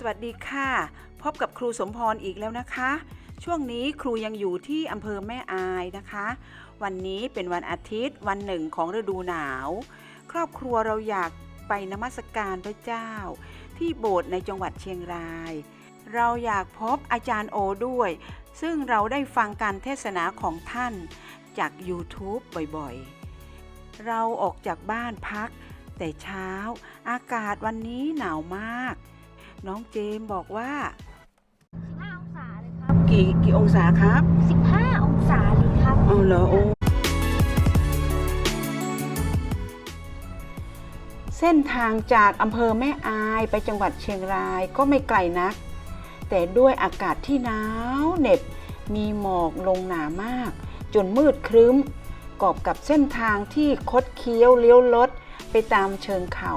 สวัสดีค่ะ พบกับครูสมพรอีกแล้วนะคะ ช่วงนี้ครูยังอยู่ที่อำเภอแม่อายนะคะ วันนี้เป็นวันอาทิตย์วันหนึ่งของฤดูหนาว ครอบครัวเราอยากไปนมัสการพระเจ้า ที่โบสถ์ในจังหวัดเชียงราย เราอยากพบอาจารย์โอด้วย ซึ่งเราได้ฟังการเทศนาของท่านจาก YouTube บ่อยๆ เราออกจากบ้านพัก แต่เช้าอากาศวันนี้หนาวมาก น้องเจมส์บอกว่า 15 องศาเลยครับ กี่กี่องศาครับ15 องศาเลยครับเอาเหรอโอ้เส้นทางจากอำเภอแม่อายไปจังหวัดเชียงรายก็ไม่ไกลนัก แต่ด้วยอากาศที่หนาวเหน็บ มีหมอกลงหนามาก จนมืดครึ้ม กอบกับเส้นทางที่คดเคี้ยวเลี้ยวลดไปตามเชิงเขา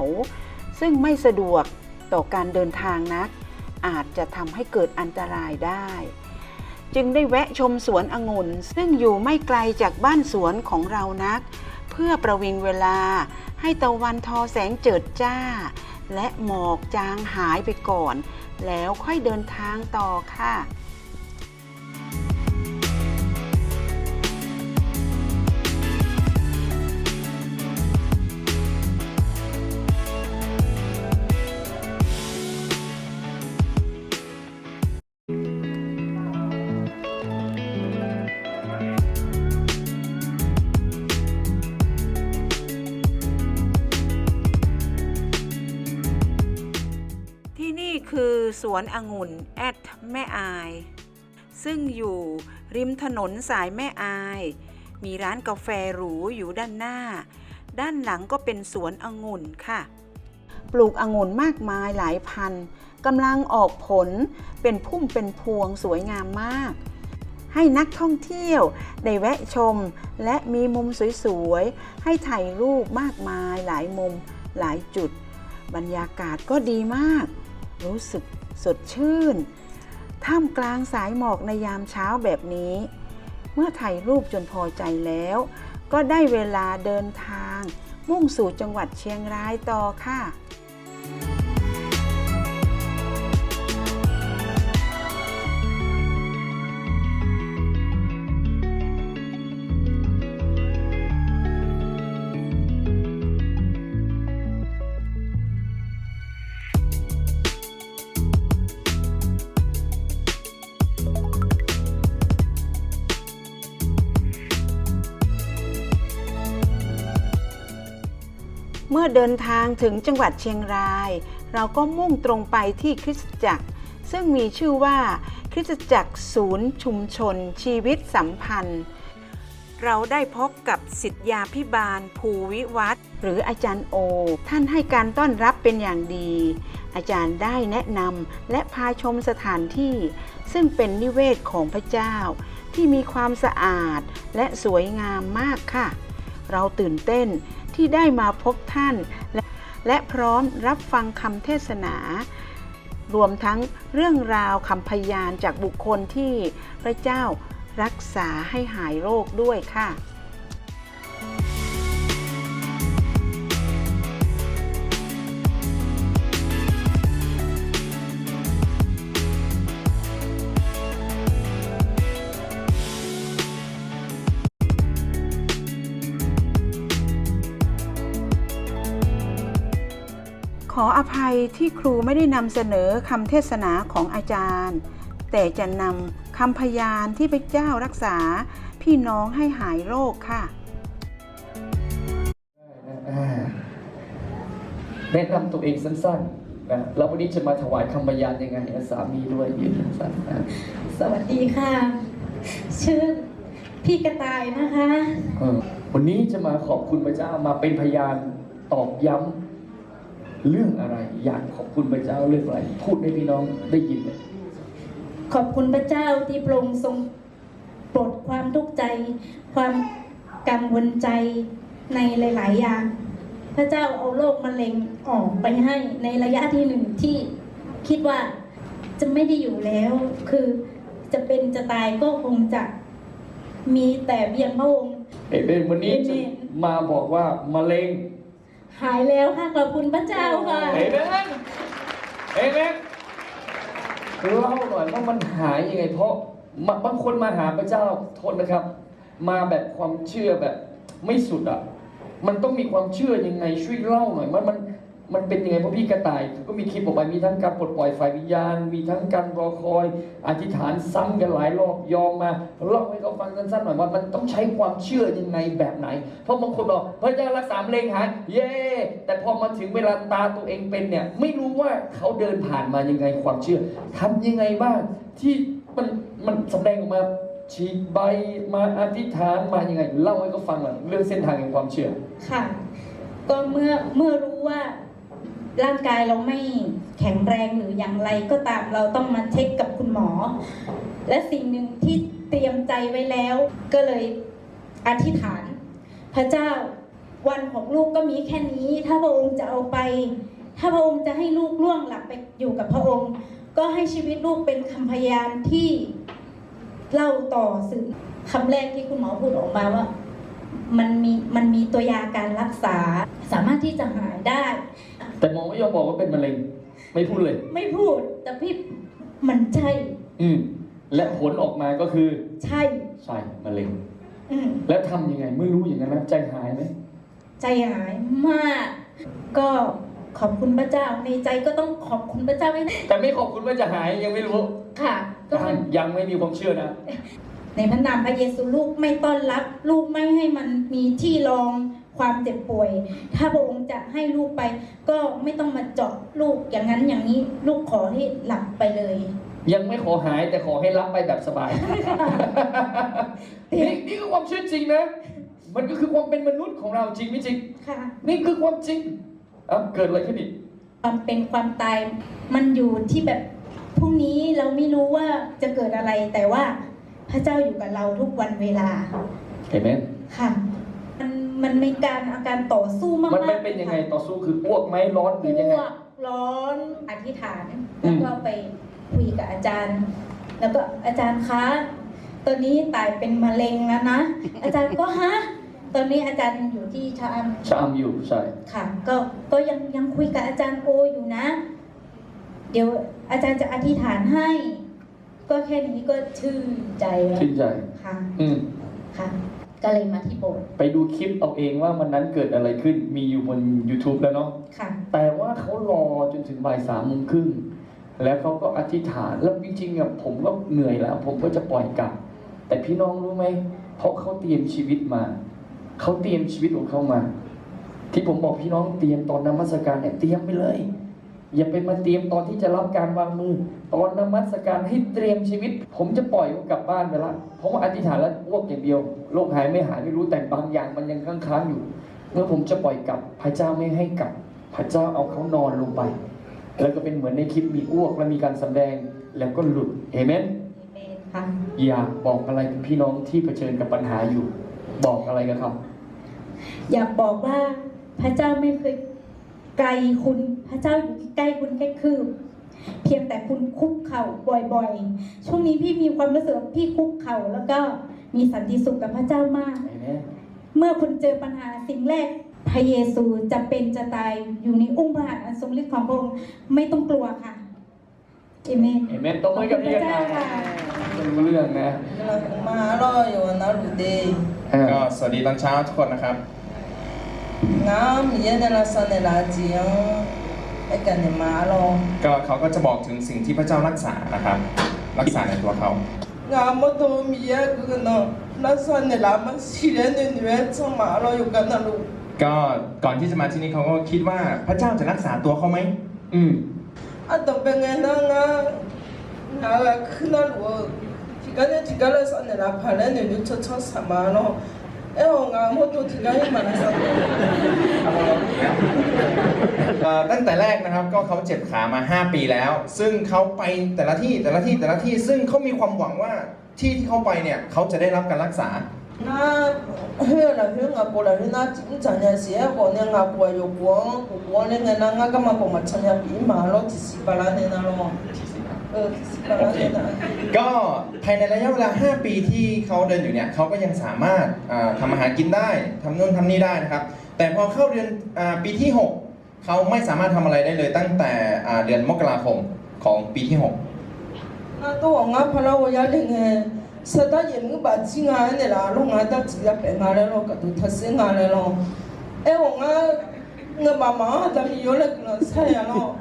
ซึ่งไม่สะดวก ต่อการเดินทางนัก อาจจะทำให้เกิดอันตรายได้ จึงได้แวะชมสวนองุ่น ซึ่งอยู่ไม่ไกลจากบ้านสวนของเรานัก เพื่อประวิงเวลาให้ตะวันทอแสงเจิดจ้า และหมอกจางหายไปก่อน แล้วค่อยเดินทางต่อค่ะ สวนองุ่นแอดแม่อาย ซึ่งอยู่ริมถนนสายแม่อาย มีร้านกาแฟหรูอยู่ด้านหน้า ด้านหลังก็เป็นสวนองุ่นค่ะ ปลูกองุ่นมากมายหลายพันกำลังออกผลเป็นพุ่มเป็นพวงสวยงามมาก ให้นักท่องเที่ยวได้แวะชม และมีมุมสวยๆ ให้ถ่ายรูปมากมายหลายมุมหลายจุด บรรยากาศก็ดีมาก รู้สึก สดชื่น ท่ามกลางสายหมอกในยามเช้าแบบนี้ เมื่อถ่ายรูปจนพอใจแล้ว ก็ได้เวลาเดินทาง มุ่งสู่จังหวัดเชียงรายต่อค่ะ มื่อเดินทางถึงจังหวัดเชียงราย เราก็มุ่งตรงไปที่คริสตจักร ซึ่งมีชื่อว่าคริสตจักรศูนย์ชุมชน ชีวิตสัมพันธ์ เราได้พบกับสิทธยาพิบาล ภูวิวัฒน์หรืออาจารย์โอ ท่านให้การต้อนรับเป็นอย่างดี อาจารย์ได้แนะนำและพาชมสถานที่ ซึ่งเป็นนิเวศของพระเจ้า ที่มีความสะอาดและสวยงามมากค่ะ เราตื่นเต้นที่ได้มาพบท่านและและพร้อมรับฟังคำเทศนา รวมทั้งเรื่องราวคำพยานจากบุคคลที่พระเจ้ารักษาให้หายโรคด้วยค่ะ ออภัยที่ครูไม่ได้นำเสนอคำเทศนาของอาจารย์ แต่จะนำคำพยานที่พระเจ้ารักษา พี่น้องให้หายโรคค่ะอ่าแนะนำตัวเองสั้นๆนะแล้ววันนี้จะมาถวายคำบรรยานยังไงอะสามีด้วยยืนสั้นๆนะสวัสดีค่ะชื่อพี่กระต่ายนะคะเออวันนี้จะมาขอบคุณพระเจ้ามาเป็นพยานตอกย้ำ เรื่องอะไรอยากขอบคุณพระเจ้าเรื่องอะไรพูดให้พี่น้องได้ยินเลยขอบคุณพระเจ้าที่พระองค์ทรงปลดความทุกข์ใจ ความกังวลใจในหลาย ๆ อย่าง พระเจ้าเอาโรคมะเร็งออกไปให้ในระยะที่หนึ่งที่คิดว่าจะไม่ได้อยู่แล้ว คือจะเป็นจะตายก็คงจะมีแต่เพียงพระองค์เอเมนวันนี้จะมาบอกว่ามะเร็ง หายแล้วค่ะขอบคุณพระเจ้าค่ะเอเมนเอเมนเล่าหน่อยว่ามันหายยังไง เพราะบางบางคนมาหาพระเจ้าโทษนะครับ มาแบบความเชื่อแบบไม่สุดอะ มันต้องมีความเชื่อยังไงช่วยเล่าหน่อยว่ามัน มันเป็นยังไงเพราะพี่กระต่าย ก็มีคลิปออกไปมีทั้งการปลดปล่อยฝ่ายวิญญาณ มีทั้งการรอคอย อธิษฐานซ้ำกันหลายรอบยอมมาเล่าให้เขาฟังสั้นๆหน่อยว่ามันต้องใช้ความเชื่อยังไงแบบไหน เพราะบางคนบอกพระเจ้ารักษามะเร็งหายเย่แต่พอมาถึงเวลาตาตัวเองเป็นเนี่ย ไม่รู้ว่าเขาเดินผ่านมายังไงความเชื่อทำยังไงบ้าง ที่มันมันแสดงออกมาฉีกใบมาอธิษฐานมายังไงเล่าให้เขาฟังหน่อยเรื่องเส้นทางแห่งความเชื่อค่ะ ก็เมื่อเมื่อรู้ว่า ร่างกายเราไม่แข็งแรงหรืออย่างไรก็ตามเราต้องมาเช็คกับคุณหมอ และสิ่งหนึ่งที่เตรียมใจไว้แล้ว ก็เลยอธิษฐาน พระเจ้าวันของลูกก็มีแค่นี้ ถ้าพระองค์จะเอาไป ถ้าพระองค์จะให้ลูกล่วงหลับไปอยู่กับพระองค์ ก็ให้ชีวิตลูกเป็นคำพยานที่เล่าต่อสื่อคำแรกที่คุณหมอพูดออกมาว่า มันมีมันมีตัวยาการรักษา สามารถที่จะหายได้ แต่หมอไม่ยอมบอกว่าเป็นมะเร็ง ไม่พูดเลย ไม่พูดแต่พี่มันใช่ อืมและผลออกมาก็คือใช่ ใช่มะเร็ง อืมแล้วทำยังไงเมื่อรู้อย่างนั้นนะใจหายไหมใจหายมาก ก็ขอบคุณพระเจ้าในใจก็ต้องขอบคุณพระเจ้าไว้นะแต่ไม่ขอบคุณว่าจะหายยังไม่รู้ค่ะ ก็ยังยังไม่มีความเชื่อนะ ในพระนามพระเยซูลูกไม่ต้อนรับ ลูกไม่ให้มันมีที่รอง ความเจ็บป่วย ถ้าพระองค์จะให้ลูกไป ก็ไม่ต้องมาเจาะลูกอย่างนั้นอย่างนี้ลูกขอให้หลับไปเลย ยังไม่ขอหายแต่ขอให้รับไปแบบสบาย นี่นี่คือความเชื่อจริงนะ มันก็คือความเป็นมนุษย์ของเราจริงไม่จริง ค่ะ นี่คือความจริงอะเกิดอะไรขึ้นอีก ความเป็นความตายมันอยู่ที่แบบพรุ่งนี้เราไม่รู้ว่าจะเกิดอะไรแต่ว่าพระเจ้าอยู่กับเราทุกวันเวลา เห็นไหมค่ะ มันมันมีการอาการต่อสู้มากๆมันมันเป็นยังไงต่อสู้คืออ้วกไหมร้อนหรือยังไงอ้วกร้อนอธิษฐานแล้วก็ไปคุยกับอาจารย์ แล้วก็อาจารย์คะตอนนี้ตายเป็นมะเร็งแล้วนะอาจารย์ก็ฮะตอนนี้อาจารย์ยังอยู่ที่ชะอำชะอำอยู่ใช่ค่ะ ก็ก็ยังยังคุยกับอาจารย์โออยู่นะ เดี๋ยวอาจารย์จะอธิษฐานให้ ก็แค่นี้ก็ชื่นใจแล้วชื่นใจค่ะ อืมค่ะ ก็เลยมาที่โบสถ์ไปดูคลิปเอาเองว่าวันนั้นเกิดอะไรขึ้น มีอยู่บน YouTube แล้วเนาะ ค่ะ แต่ว่าเขารอจนถึงบ่ายสามโมงครึ่ง แล้วเขาก็อธิษฐาน แล้วจริงๆอะผมก็เหนื่อยแล้ว ผมก็จะปล่อยกลับ แต่พี่น้องรู้ไหม เพราะเขาเตรียมชีวิตมา เขาเตรียมชีวิตของเขามา ที่ผมบอกพี่น้องเตรียมตอนนมัสการเนี่ยเตรียมไปเลย อย่าไปมาเตรียมตอนที่จะรับการวางมือ ตอนนมัสการให้เตรียมชีวิต ผมจะปล่อยเขากลับบ้านไปละ เพราะว่าอธิษฐานแล้วอ้วกอย่างเดียว โรคหายไม่หายไม่รู้แต่บางอย่างมันยังค้างๆอยู่ เมื่อผมจะปล่อยกลับ พระเจ้าไม่ให้กลับ พระเจ้าเอาเขานอนลงไป แล้วก็เป็นเหมือนในคลิปมีอ้วกและมีการแสดงแล้วก็หลุดเอเมนค่ะอยากบอกอะไรกับพี่น้องที่เผชิญกับปัญหาอยู่ บอกอะไรกันครับอยากบอกว่าพระเจ้าไม่เคยไกลคุณพระเจ้าอยู่ใกล้คุณแค่คืบเพียงแต่คุณคุกเข่าบ่อยๆ ช่วงนี้พี่มีความรู้สึกว่าพี่คุกเข่าแล้วก็ มีสันติสุขกับพระเจ้ามากเอเมนเมื่อคุณเจอปัญหาสิ่งแรกพระเยซูจะเป็นจะตายอยู่ในอุ้งพระหัตถ์อันทรงฤทธิ์ของพระองค์ไม่ต้องกลัวค่ะเอเมนเอเมนต้องมือกับพี่กันนะขอบคุณพระเจ้าค่ะจะรู้เรื่องนะมาล่ออยู่นะลูเดย์อ่าก็สวัสดีตอนเช้าทุกคนนะครับงามเย็นละสันเนลาจียงไอ้กันเนี่ยมาล่อก็เขาก็จะบอกถึงสิ่งที่พระเจ้ารักษานะครับ รักษาในตัวเขา งามมาตัวมีเยอะกูเนาะละสันเนลามันสีเรนเนี่ยเนี่ยจะมาล่ออยู่กันนะลูกก็ก่อนที่จะมาที่นี่เขาก็คิดว่าพระเจ้าจะรักษาตัวเขาไหม อืมอะต้องเป็นไงนะงางาละขึ้นนะลูกที่กันเนี่ยที่กันละสันเนลา ตัวที่กันยังมาละสันเนลา เอ่อตั้งแต่แรกนะครับก็เขาเจ็บขามา 5 ปีแล้ว ซึ่งเขาไปแต่ละที่แต่ละที่แต่ละที่ ซึ่งเขามีความหวังว่าที่ที่เขาไปเนี่ยเขาจะได้รับการรักษา 那后来后我过来，那经常呀是我呢我过有光，我呢个那我干嘛过嘛参加比马咯，几十八啦年咯，呃，几十八啦年啦。 ก็ภายในระยะเวลา 5 ปีที่เขาเดินอยู่เนี่ยเขาก็ยังสามารถอ่าทำอาหารกินได้ทำนู่นทำนี่ได้นะครับ แต่พอเข้าเดือนอาปีที่ 6 เขาไม่สามารถทำอะไรได้เลยตั้งแต่อ่าเดือนมกราคมของปีที่ 6 那都我俺怕了我要领哎，实在也没把钱俺的啦，弄俺到自己白俺来咯，个都他生俺来咯。哎，我俺我妈妈他们有那个菜呀咯，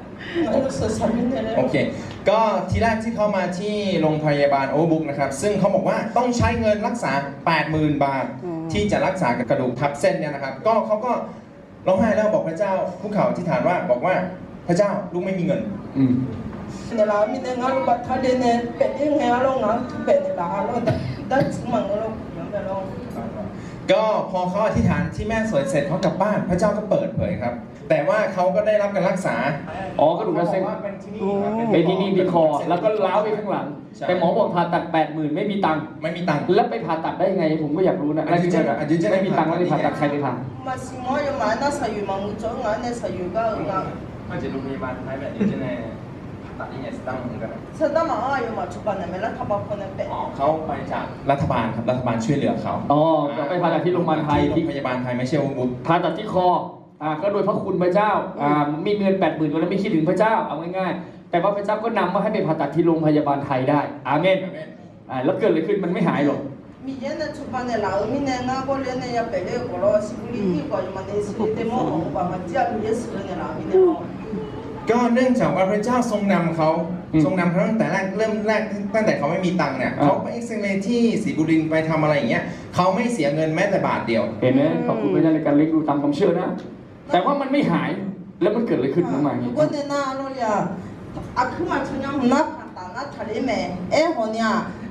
俺就是上面的 โอ 嘞。 เค ก็ทีแรกที่เขามาที่โรงพยาบาลโอเวอร์บุกนะครับ ซึ่งเขาบอกว่าต้องใช้เงินรักษา 80,000 บาท ที่จะรักษากระดูกทับเส้นเนี่ยนะครับ ก็เขาก็ ร้องไห้แล้วบอกพระเจ้าคุกเขาที่ฐานว่าบอกว่าพระเจ้าลูกไม่มีเงินเนี่ยเรานมีแต่งานบัตรทะเลเน่เป็นยังไงอะลงนะเป็นเนี่ยเราตัแต่แต่สมังเราอย่างเดียว ก็พอเขาอธิษฐานที่แม่สวยเสร็จเขากลับบ้านพระเจ้าก็เปิดเผยครับ แต่ว่าเขาก็ได้รับการรักษา อ๋อกระดูกทับเส้น ขาบอกว่าเป็นที่นี่ครับ เป็นที่นี่ที่คอ แล้วก็ล้าวไปข้างหลัง ใช่ แต่หมอบอกผ่าตัดแปดหมื่นไม่มีตังค์ ไม่มีตังค์ แล้วไปผ่าตัดได้ยังไง ผมก็อยากรู้นะ อันนี้จะ แล้ว อันนี้จะ ไม่มีตังค์แล้วไปผ่าตัดใครไปผ่า 嘛是我要买那十月嘛，我早俺那十月个俺， มาจากโรงพย ตัดยังไงสตั้งเหมือนกัน 实在嘛俺要嘛出版的没了，他把可能白。 อ๋อเขาไปจากรัฐบาลครับรัฐบาลช่วยเหลือเขา อ๋อก็ไปผ่าตัดที่โรงพยาบาลไทย ที่ ที่ โรงพยาบาลไทยไม่ใช่โอบุก ผ่าตัดที่คอ อ่า ก็โดยพระคุณพระเจ้า อ่า มีเงินแปดหมื่นก็แล้วไม่คิดถึงพระเจ้า เอาง่ายๆ แต่ว่าพระเจ้าก็นำมาให้ไปผ่าตัดที่โรงพยาบาลไทยได้ อาเมน อ่า แล้วเกิดอะไรขึ้น มันไม่หายหรอก 明年的出版的啦，明年俺个人呢要白了个咯，是不是一个嘛？那是得么红吧嘛？只要也是的啦，明年咯。 ก็เนื่องจากว่าพระเจ้าทรงนำเขาทรงนำเขาตั้งแต่แรกเริ่มแรกตั้งแต่เขาไม่มีตังค์เนี่ยเขาไปเอ็กซเรย์ที่ศรีบุรินไปทำอะไรอย่างเงี้ยเขาไม่เสียเงินแม้แต่บาทเดียว เห็นไหมขอบคุณพระเจ้าในการเลี้ยงดูตามความเชื่อนะ แต่ว่ามันไม่หายแล้วมันเกิดอะไรขึ้นน้องมาชุนยเนี่ย 누구나 로야 아크만 그냥 나 간다나 다리매 에호냐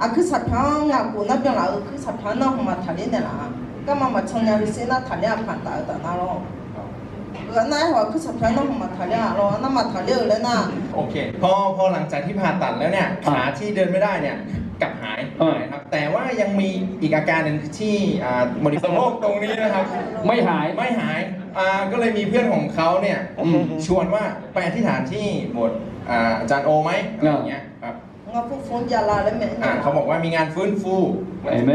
아มา평하고 나병아 그 사평나 엄마 다리ท라까마마 청년이 세나 다리 아판다 나로 呃，那会儿去沙片那红嘛塔里啊咯，那嘛塔里了那。 โอเค พอพอหลังจากที่ผ่าตัดแล้วเนี่ยขาที่เดินไม่ได้เนี่ยกลับหาย อ่า หายครับ แต่ว่ายังมีอีกอาการหนึ่งที่อ่าบริสะโพกตรงนี้นะครับ ไม่หาย ไม่หายอ่าก็เลยมีเพื่อนของเขาเนี่ย อืม ชวนว่าไปอธิษฐานที่โบสถ์อ่าอาจารย์โอไหมอะไรอย่างเงี้ยครับ 我不放假啦，了没？ อ่าเขาบอกว่ามีงานฟื้นฟู เห็นไหม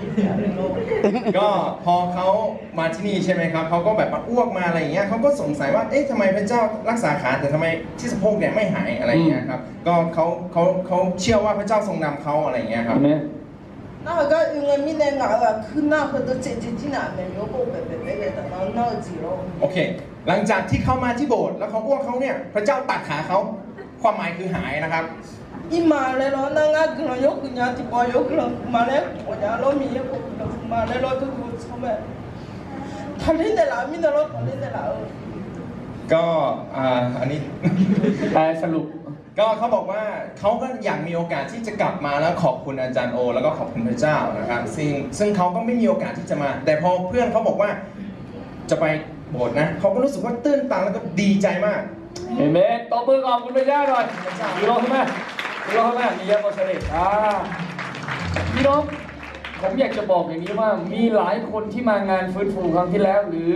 ก็พอเขามาที่นี่ใช่ไหมครับเขาก็แบบอ้วกมาอะไรอย่างเงี้ยเขาก็สงสัยว่าเอ๊ะทำไมพระเจ้ารักษาขาแต่ทำไมที่สะโพกเนี่ยไม่หายอะไรเงี้ยครับก็เขาเขาเขาเชื่อว่าพระเจ้าทรงนำเขาอะไรอย่างเงี้ยครับ那我讲用个闽南话啦，去那会都姐姐姐那边有个白白白白的，然后闹几咯。โอเค หลังจากที่เขามาที่โบสถ์แล้วเขาอ้วกเขาเนี่ยพระเจ้าตัดขาเขาความหมายคือหายนะครับ อีมา imalelo nanga glan yo kunya ti bo yo glan kumale kunya lo mi ye kunya kumale lo tu tu tsome ทะเลแต่ละมีแต่รถทะเลแต่ละก็อ่าอันนี้ สรุปก็เขาบอกว่าเขาก็อยากมีโอกาสที่จะกลับมาแล้วขอบคุณอาจารย์โอ แล้วก็ขอบคุณพระเจ้านะครับซึ่งซึ่งเขาก็ไม่มีโอกาสที่จะมา แต่พอเพื่อนเขาบอกว่าจะไปโบสถ์นะเขาก็รู้สึกว่าตื้นตันแล้วก็ดีใจมากเอเมนตบมือขอบคุณพระเจ้าหน่อยดีโลใช่ไหม ใช่ไหมพี่น้องใช่ไหมมีเยอะกว่าเสด็จอ่าพี่น้องผมอยากจะบอกอย่างนี้ว่ามีหลายคนที่มางานฟื้นฟูครั้งที่แล้ว หรือ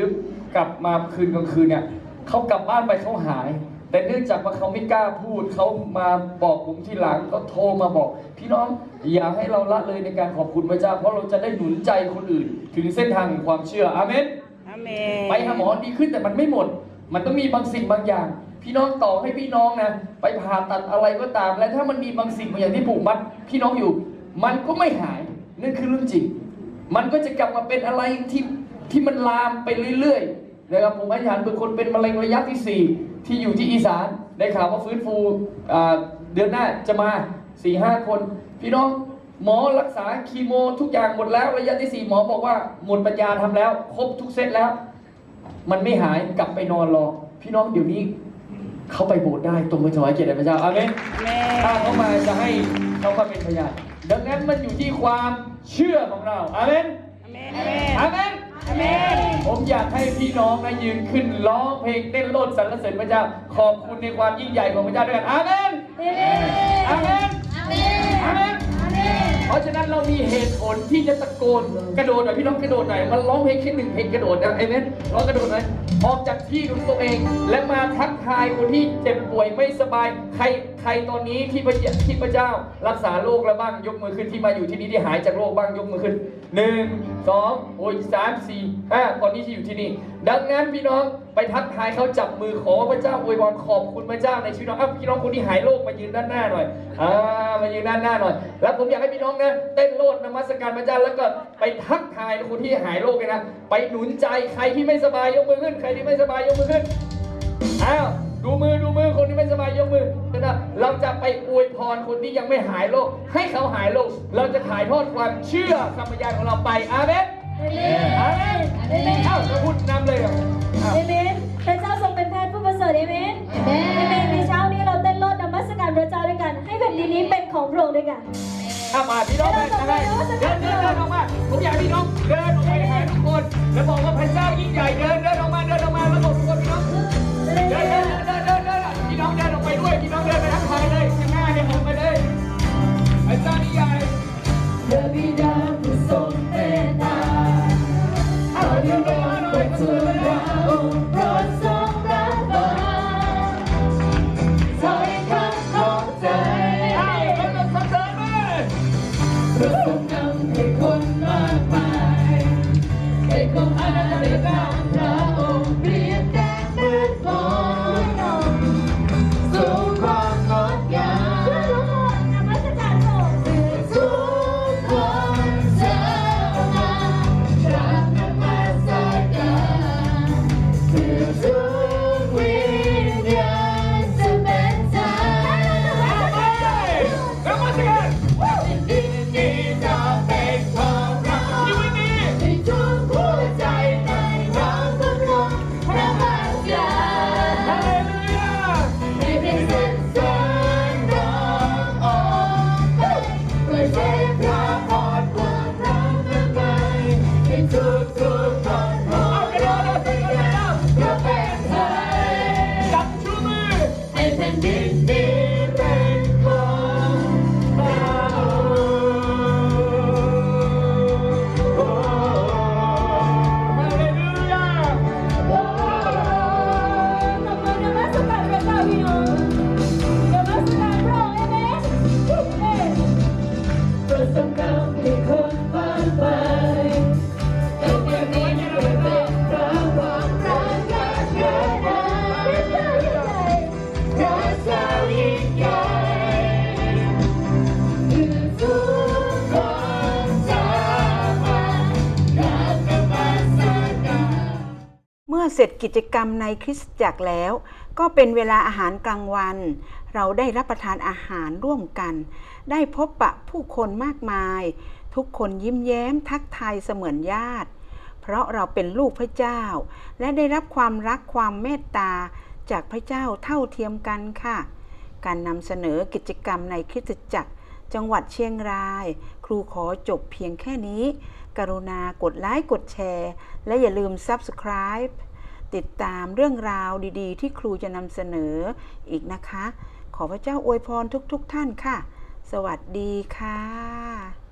กลับมาคืนกลางคืนเนี่ยเขากลับบ้านไปเขาหาย แต่เนื่องจากว่าเขาไม่กล้าพูดเขามาบอกผมทีหลังเขาโทรมาบอก พี่น้องอย่าให้เราละเลยในการขอบคุณพระเจ้า เพราะเราจะได้หนุนใจคนอื่น ถึงเส้นทางแห่งความเชื่ออาเมนอาเมนไปหาหมอดีขึ้นแต่มันไม่หมด มันต้องมีบางสิ่งบางอย่าง พี่น้องต่อให้พี่น้องนะไปผ่าตัดอะไรก็ตาม และถ้ามันมีบางสิ่งบางอย่างที่ผูกมัด พี่น้องอยู่ มันก็ไม่หายนั่นคือเรื่องจริง มันก็จะกลับมาเป็นอะไรที่ที่มันลามไปเรื่อยๆนะครับผมอธิษฐานเผื่อคนเป็นมะเร็งระยะที่สี่ที่อยู่ที่อีสานได้ข่าวว่าฟื้นฟูเดือนหน้าจะมาสี่ห้าคน พี่น้องหมอรักษาคีโมทุกอย่างหมดแล้วระยะที่สี่หมอบอกว่าหมดปัญญาทำแล้ว ครบทุกเซตแล้ว มันไม่หายกลับไปนอนรอพี่น้องเดี๋ยวนี้ เขาไปโบสถ์ได้ตรงไปถวายเกียรติแด่พระเจ้าอาเมนอาเมนถ้าเขามาจะให้เขามาเป็นพยานดังนั้นมันอยู่ที่ความเชื่อของเราอาเมนอาเมนอาเมนอาเมนอาเมนผมอยากให้พี่น้องนะยืนขึ้นร้องเพลงเต้นโลดสรรเสริญพระเจ้า ขอบคุณในความยิ่งใหญ่ของพระเจ้าด้วยกันอาเมนอาเมนอาเมนอาเมน เพราะฉะนั้นเรามีเหตุผลที่จะตะโกนกระโดดหน่อยพี่น้องกระโดดหน่อยมันร้องเพลงแค่หนึ่งเพลงกระโดดนะไอเมนร้องกระโดดหน่อยออกจากที่ของตัวเอง และมาทักทายคนที่เจ็บป่วยไม่สบายใคร ครตอนนี้ที่พระที่พระเจ้ารักษาโรคแล้วบ้างยกมือขึ้นที่มาอยู่ที่นี่ที่หายจากโรคบ้างยกมือขึ้นหนึ่งสองโอ้ยสามสี่ห้าตอนนี้ที่อยู่ที่นี่ ดังนั้นพี่น้องไปทักทายเขาจับมือขอพระเจ้าอวยพรขอบคุณพระเจ้าในชีวิตน้องอ้าวพี่น้องคนที่หายโรคมายืนด้านหน้าหน่อยอ่ามายืนด้านหน้าหน่อย แล้วผมอยากให้พี่น้องนะเต้นโลดนมัสการพระเจ้าแล้วก็ไปทักทายคนที่หายโรคเลยนะไปหนุนใจใครที่ไม่สบายยกมือขึ้น ใครที่ไม่สบายยกมือขึ้นอ้าวดูมือดูมือคนที่ไม่สบายยกมือ นะเราจะไปอวยพรคนที่ยังไม่หายโรคให้เขาหายโรคเราจะถ่ายทอดความเชื่อคำพยานของเราไปอาเมนอาเมนเอ้าจะพูดนำเลยเหรออ้าวเอเมนพระเจ้าทรงเป็นแพทย์ผู้ประเสริฐเอเมนเอเมนในเช้านี้เราเต้นรดนมัสการพระเจ้าด้วยกัน ให้แผ่นดินนี้เป็นของพระองค์ด้วยกันถ้ามาพี่น้องเลยนะเดินเดินเดินออกมาผมอยากให้พี่น้องเดินออกไปหาทุกคน แล้วบอกว่าพระเจ้ายิ่งใหญ่เดินเดินออกมาเดิน ให้ขอ สบการณ์ให้คนผ่านไปให้เพียงนี้เป็นพระความรักและเชื่อนพระเจ้ายิ่งใหญ่คือทุกคนจะมากราบนมัสการเมื่อเสร็จกิจกรรมในคริสตจักรแล้ว ก็เป็นเวลาอาหารกลางวัน เราได้รับประทานอาหารร่วมกัน ได้พบปะผู้คนมากมาย ทุกคนยิ้มแย้มทักทายเสมือนญาติ เพราะเราเป็นลูกพระเจ้า และได้รับความรักความเมตตาจากพระเจ้าเท่าเทียมกันค่ะ การนำเสนอกิจกรรมในคริสตจักร จังหวัดเชียงราย ครูขอจบเพียงแค่นี้ กรุณากดไลค์กดแชร์ และอย่าลืม Subscribe ติดตามเรื่องราวดีๆ ที่ครูจะนำเสนออีกนะคะ ขอพระเจ้าอวยพรทุกๆทท่านค่ะ สวัสดีค่ะ